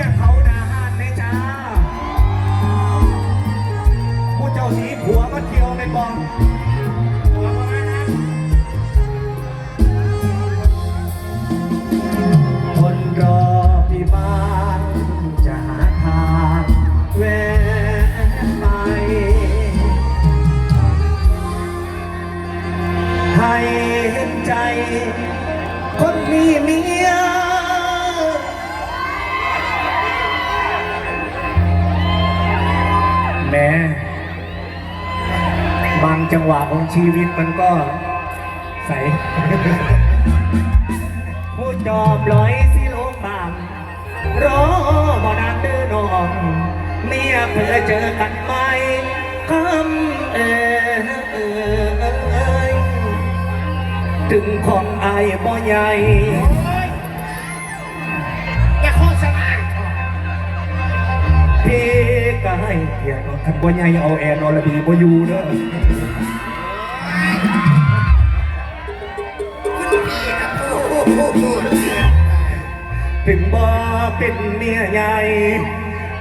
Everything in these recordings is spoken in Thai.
ยเขาางจังหวะของชีวิตมันก็ใสผู้จอบลอยสิโลงบางรอบ่นานเดินนองเมียเพื่อเจอกันไหมคำเอ่ยถึงของอายบ่ใหญ่อย่าโฆษณาพี่ ก็ให้เกียรติท่านบ่ใหญ่เอาแอนอรดีบ่อยู่เด้อคุณพี่นะผู้ถึงบ่เป็นเมียใหญ่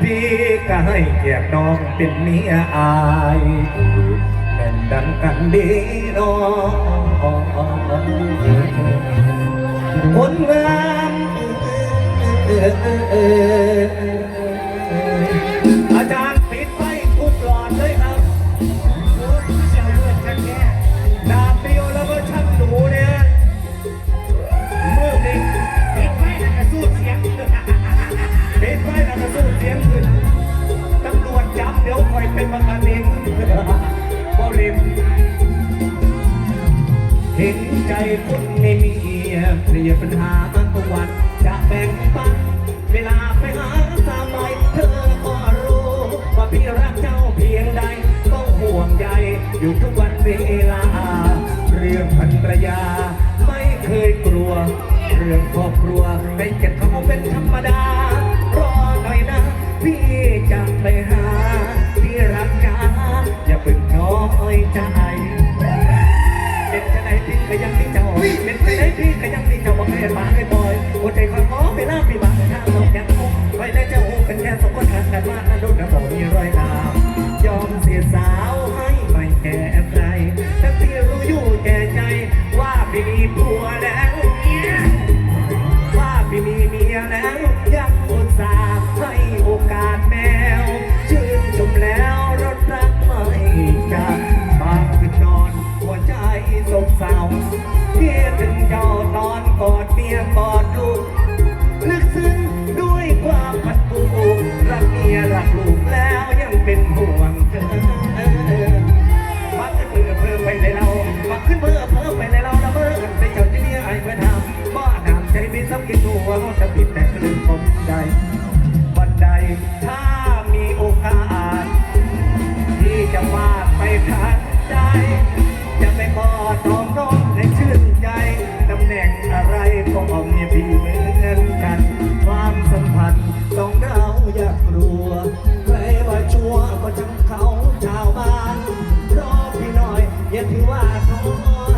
พี่ก็ให้เกียรติน้องเป็นเมียอายแน่นดังกันดีน้องคนงามอา เป็นประกันเองบริมเห็นใจคนไม่มีเคลียร์ปัญหาทุกวันจะแบ่งปันเวลาไปหาสาวใหม่เธอก็รู้ว่าพี่รักเจ้าเพียงใดต้องห่วงใยอยู่ทุกวันเวลา เรื่องภรรยา ไม่เคยกลัว เรื่องครอบครัวไม่เก็บเขาเป็นธรรมดารอหน่อยนะ พี่จะไปหา เพิ่งน้อยใจเป็นจะไหนพี่ก็ยังมีเจ้าเป็นจะไหนพี่ก็ยังมีเจ้าบอกให้ปากให้บอยหัวใจคอยขอเวลาพี่บางทางลงยัง เอามีพี่เหมือนกัน ความสัมพันธ์ต้องเราอย่ากลัวใครว่าชัวร์ก็จังเขาชาวบ้านรอพี่น่อยอย่าถือว่าท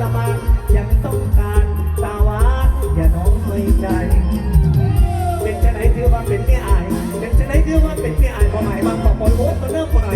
รมานยังต้องการสาวาสอย่าน้องไม่ใจ เป็นจะไหนถือว่าเป็นเมียอาย เป็นจะไหนถือว่าเป็นเมียอายความหมายบางบอกปล่อยโว้ก็เริ่มคนหน่อย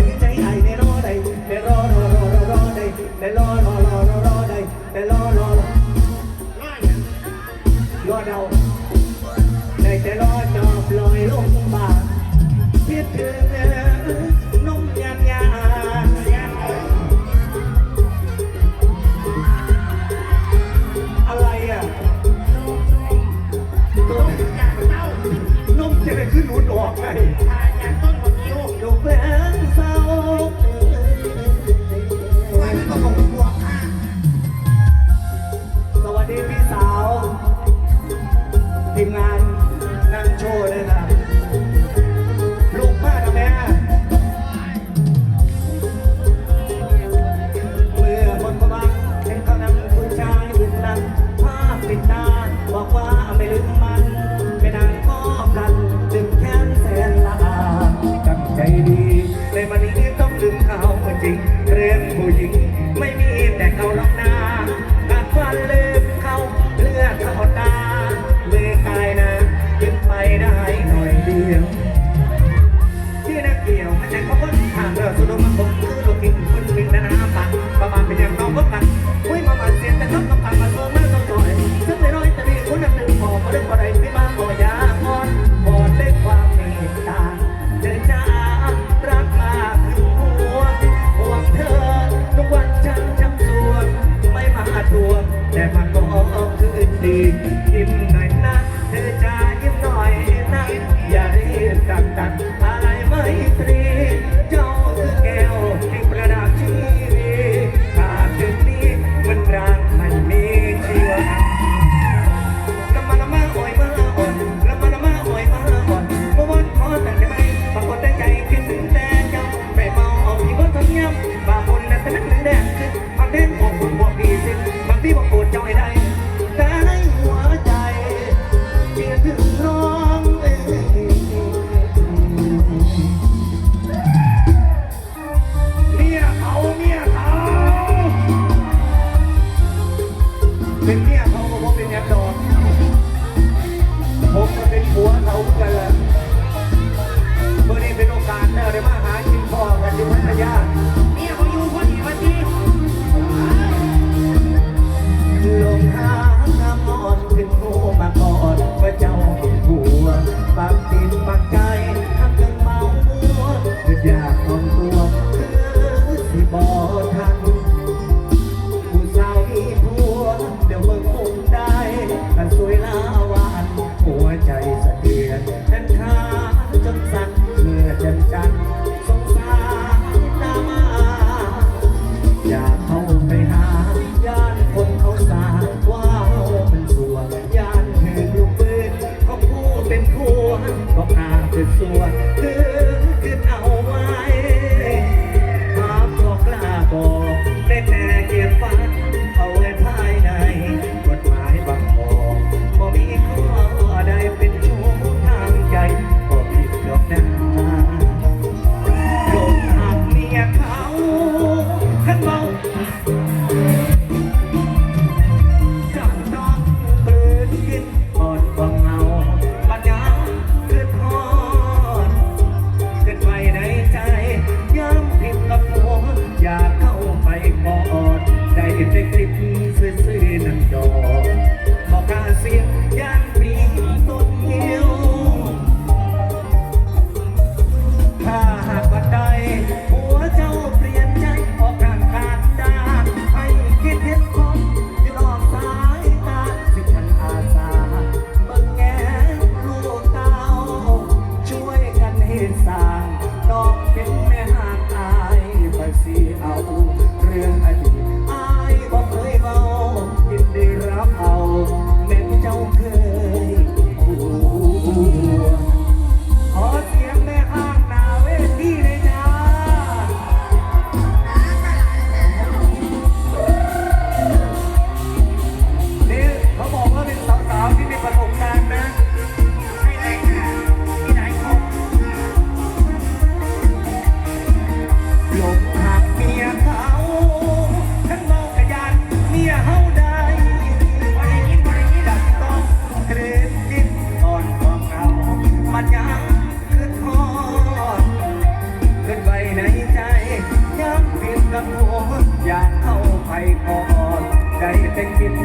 ใจเแต่คิน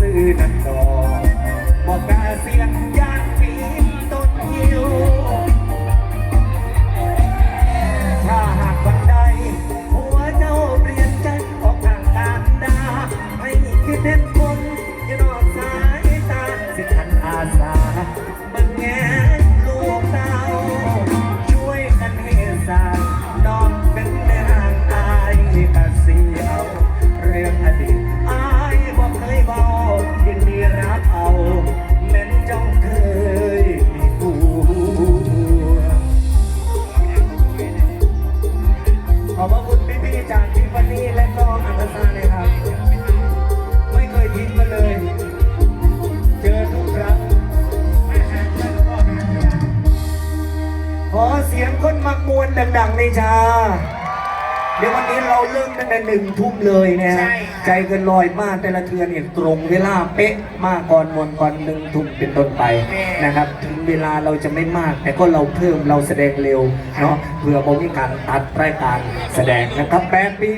ซื่อๆนั่นก็บอกกาเสียง วนดังๆเลยจ้าเดี๋ยววันนี้เราเริ่มตั้งแต่หนึ่งทุ่มเลยนะฮะใจเกินลอยมากแต่ละเทือนเนี่ยตรงเวลาเป๊ะมากก่อนมนก่อนหนึ่งทุ่มเป็นต้นไปนะครับ ถึงเวลาเราจะไม่มาก แต่ก็เราเพิ่มเราแสดงเร็วเนาะเพื่อบ่มีการตัดรายการแสดงนะครับแปดปี